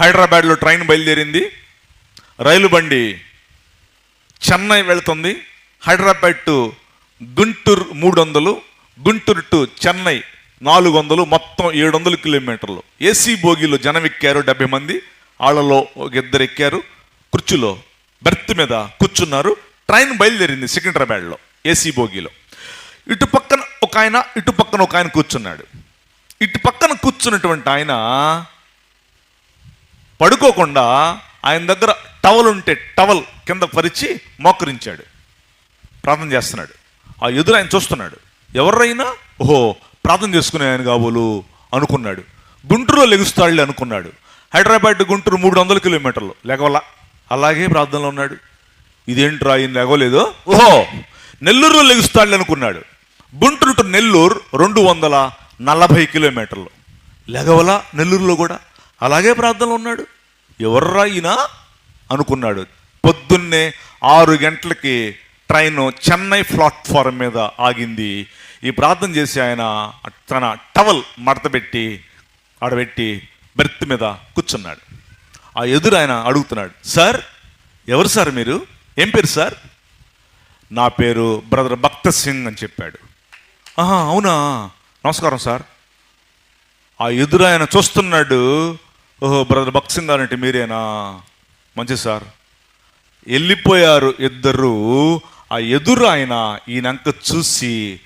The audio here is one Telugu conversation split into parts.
హైదరాబాద్లో ట్రైన్ బయలుదేరింది. రైలు బండి చెన్నై వెళ్తుంది. హైదరాబాద్ టు గుంటూరు మూడు వందలు గుంటూరు టు చెన్నై నాలుగు వందలు మొత్తం ఏడు వందల కిలోమీటర్లు. ఏసీ బోగిలో జనం ఎక్కారు డెబ్బై మంది వాళ్ళలో ఒక ఇద్దరు ఎక్కారు. కుర్చీలో బెర్త్ మీద కూర్చున్నారు. ట్రైన్ బయలుదేరింది సికింద్రాబాద్లో ఏసీ బోగిలో. ఇటు పక్కన ఒక ఆయన ఇటు పక్కన ఒక ఆయన కూర్చున్నాడు. ఇటు పక్కన కూర్చున్నటువంటి ఆయన పడుకోకుండా ఆయన దగ్గర టవల్ ఉంటే టవల్ కింద పరిచి మోకరించాడు. ప్రార్థన చేస్తున్నాడు. ఆ ఎదురు ఆయన చూస్తున్నాడు. ఎవరైనా ఓహో ప్రార్థన చేసుకునే ఆయన కాబోలు అనుకున్నాడు. గుంటూరులో లెగుస్తాడులే అనుకున్నాడు. హైదరాబాద్ గుంటూరు మూడు వందల కిలోమీటర్లు లేకవల్ల అలాగే ప్రార్థనలో ఉన్నాడు. ఇదేంట్రా ఆయన లేగలేదు ఓహో నెల్లూరులో లెగుస్తాడులే అనుకున్నాడు. గుంటూరు టు నెల్లూరు రెండు వందల నలభై కిలోమీటర్లు. లెగవల నెల్లూరులో కూడా? అలాగే ప్రార్థనలో ఉన్నాడు. ఎవర్రా ఈయన? అనుకున్నాడు. పొద్దున్నే ఆరు గంటలకి ట్రైన్ చెన్నై ప్లాట్ఫారం మీద ఆగింది. ఈ ప్రార్థన చేసి ఆయన తన టవల్ మడతపెట్టి ఆడబెట్టి బెర్త్ మీద కూర్చున్నాడు. ఆ ఎదురు ఆయన అడుగుతున్నాడు సార్ ఎవరు సార్ మీరు? ఏం పేరు సార్? నా పేరు బ్రదర్ భక్త సింగ్ అని చెప్పాడు. ఆహా అవునా? నమస్కారం సార్. ఆ ఎదురు ఆయన చూస్తున్నాడు ఓహో బ్రదర్ భక్త్ గారంటే మీరేనా? మంచిది సార్. వెళ్ళిపోయారు ఇద్దరు. ఆ ఎదురు ఆయన ఈయనంక చూసి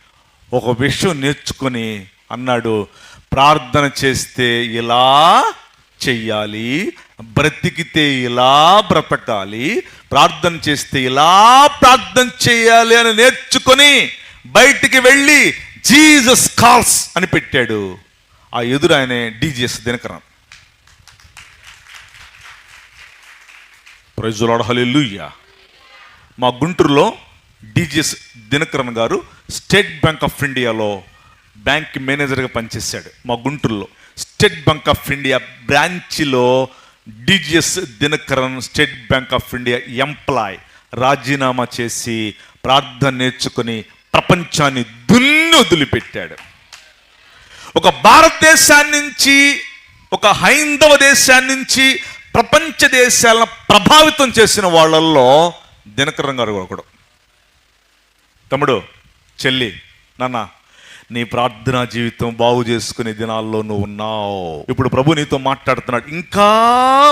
ఒక విషయం నేర్చుకొని అన్నాడు ప్రార్థన చేస్తే ఇలా చెయ్యాలి బ్రతికితే ఇలా బ్రతకాలి ప్రార్థన చేస్తే ఇలా ప్రార్థన చేయాలి అని నేర్చుకొని బయటికి వెళ్ళి జీజస్ కాల్స్ అని పెట్టాడు. ఆ ఎదురు ఆయనే డీజీఎస్ దినకరన్. ప్రైజులాడ హల్లెలూయా మా గుంటూరులో డీజీఎస్ దినకరణ్ గారు స్టేట్ బ్యాంక్ ఆఫ్ ఇండియాలో బ్యాంక్ మేనేజర్గా పనిచేశాడు మా గుంటూరులో. స్టేట్ బ్యాంక్ ఆఫ్ ఇండియా బ్రాంచ్లో D G S Dinakaran State Bank of India employee రాజీనామా చేసి ప్రార్థన నేర్చుకుని ప్రపంచాన్ని దున్ని వదిలిపెట్టాడు. ఒక భారతదేశాన్ని నుంచి ఒక హైందవ దేశాన్ని నుంచి ప్రపంచ దేశాలను ప్రభావితం చేసిన వాళ్ళల్లో దినకరం గారు ఒకడు. తమ్ముడు చెల్లి నాన్న నీ ప్రార్థనా జీవితం బాగు చేసుకునే దినాల్లో నువ్వు ఉన్నావు. ఇప్పుడు ప్రభు నీతో మాట్లాడుతున్నాడు. ఇంకా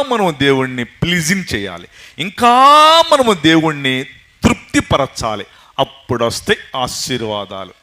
మనం దేవుణ్ణి ప్లీజింగ్ చేయాలి. ఇంకా మనము దేవుణ్ణి తృప్తిపరచాలి. అప్పుడు వస్తే ఆశీర్వాదాలు.